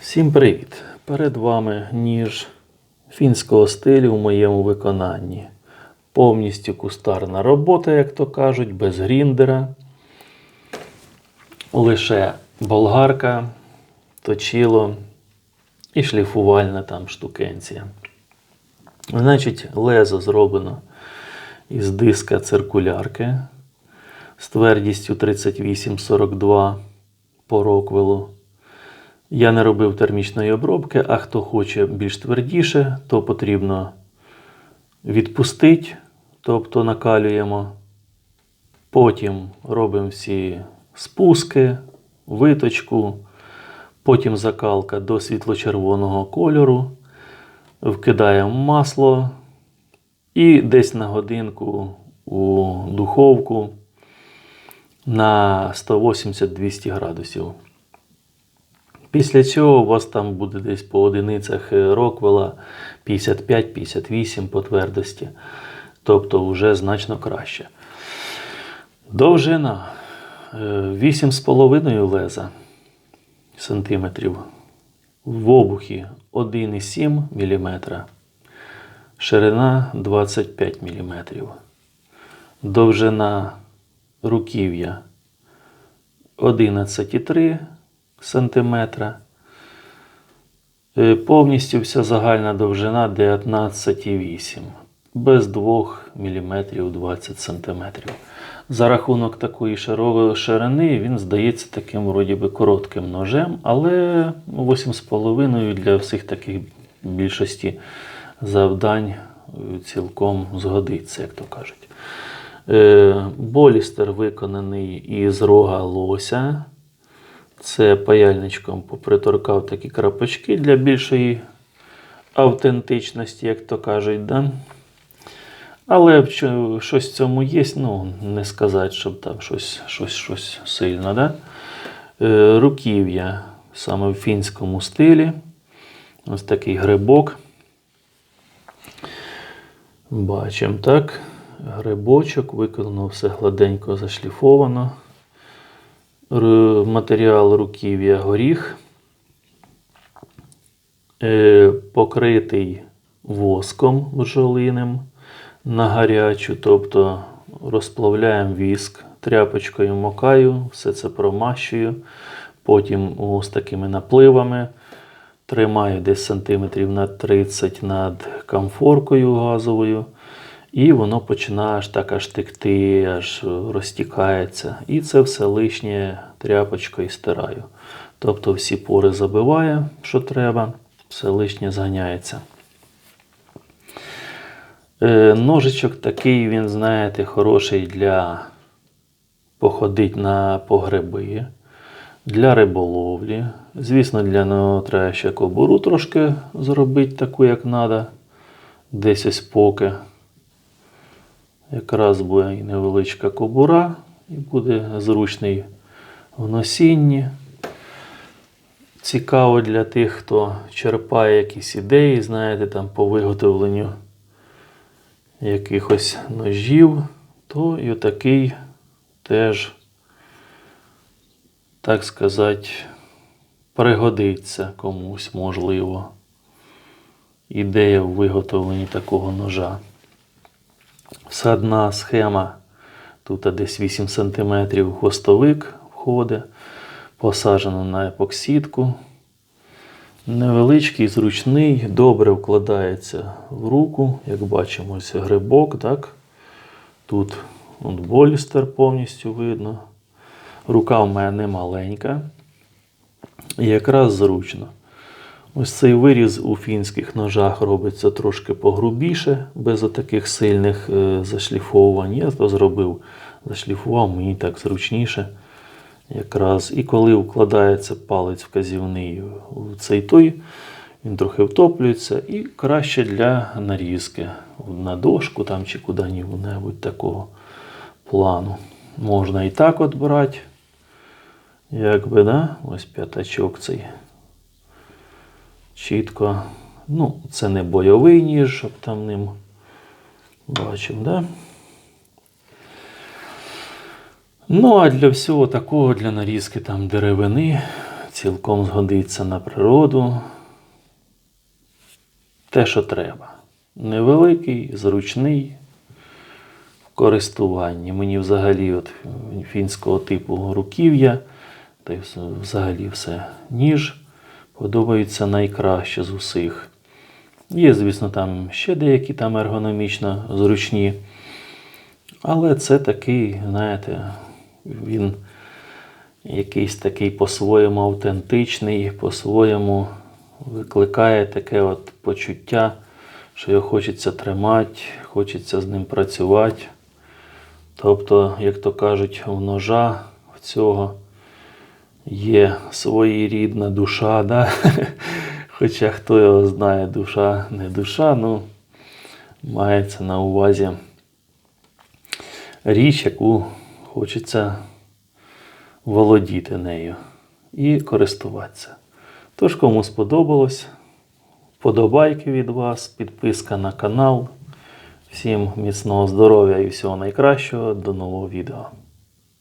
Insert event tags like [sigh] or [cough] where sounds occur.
Всім привіт! Перед вами ніж фінського стилю в моєму виконанні. Повністю кустарна робота, як то кажуть, без гріндера. Лише болгарка, точило і шліфувальна там штукенція. Значить, лезо зроблено із диска циркулярки з твердістю 38-42 по роквелу. Я не робив термічної обробки, а хто хоче більш твердіше, то потрібно відпустити, тобто накалюємо. Потім робимо всі спуски, виточку, потім закалка до світло-червоного кольору, вкидаємо масло і десь на годинку у духовку на 180-200 градусів. Після цього у вас там буде десь по одиницях Роквела 55-58 по твердості. Тобто вже значно краще. Довжина е, 8,5 леза сантиметрів. В обухі 1,7 мм. Ширина 25 мм. Довжина руків'я 11,3 сантиметра. Е, Повністю вся загальна довжина 19,8 без 2 мм 20 см. За рахунок такої широ- ширини він здається таким вроді би коротким ножем, але 8,5 для всіх таких більшості завдань е, цілком згодиться, як то кажуть. Е, Болістер виконаний із рога лося. Це паяльничком поприторкав такі крапочки для більшої автентичності, як то кажуть. Да? Але щось в цьому є, ну, не сказати, щоб там щось, щось, щось сильно. Да? Е, руків'я саме в фінському стилі. Ось такий грибок. Бачимо так. Грибочок, виконано все гладенько зашліфовано. Матеріал руків'я горіх, е, покритий воском бджолиним на гарячу, тобто розплавляємо віск, тряпочкою мокаю, все це промащую, потім ось такими напливами. Тримаю десь сантиметрів на 30 над камфоркою газовою. І воно починає аж так аж текти, аж розтікається. І це все лишнє тряпочкою стираю. Тобто всі пори забиває, що треба, все лишнє зганяється. Е, ножичок такий, він, знаєте, хороший для походити на погреби, для риболовлі. Звісно, для нього треба ще кобуру трошки зробити таку, як треба. Десь ось поки. Якраз буде і невеличка кобура, і буде зручний в носінні. Цікаво для тих, хто черпає якісь ідеї, знаєте, там по виготовленню якихось ножів, то і отакий теж, так сказати, пригодиться комусь, можливо. Ідея в виготовленні такого ножа. Всадна схема. Тут десь 8 см хвостовик входить, посаджено на епоксидку. Невеличкий, зручний, добре вкладається в руку. Як бачимо, ось грибок. Так? Тут от болістер повністю видно. Рука в мене маленька. І якраз зручно. Ось цей виріз у фінських ножах робиться трошки погрубіше, без отаких сильних е, зашліфовувань. Я то зробив, зашліфував, мені так зручніше. Якраз. І коли вкладається палець вказівний в цей той, він трохи втоплюється і краще для нарізки на дошку там чи куди-небудь такого плану. Можна і так от брати. Якби, да? Ось п'ятачок цей чітко. Ну, це не бойовий ніж, щоб там ним бачимо, да? Ну, а для всього такого, для нарізки там деревини, цілком згодиться на природу. Те, що треба. Невеликий, зручний в користуванні. Мені взагалі от фінського типу руків'я, та й взагалі все ніж подобається найкраще з усіх. Є, звісно, там ще деякі там ергономічно зручні. Але це такий, знаєте, він якийсь такий по-своєму автентичний, по-своєму викликає таке от почуття, що його хочеться тримати, хочеться з ним працювати. Тобто, як то кажуть, у ножа в цього є своєрідна душа, да? [laughs] хоча хто його знає, душа не душа, ну мається на увазі річ, яку хочеться володіти нею і користуватися. Тож, кому сподобалось, подобайки від вас, підписка на канал. Всім міцного здоров'я і всього найкращого. До нового відео.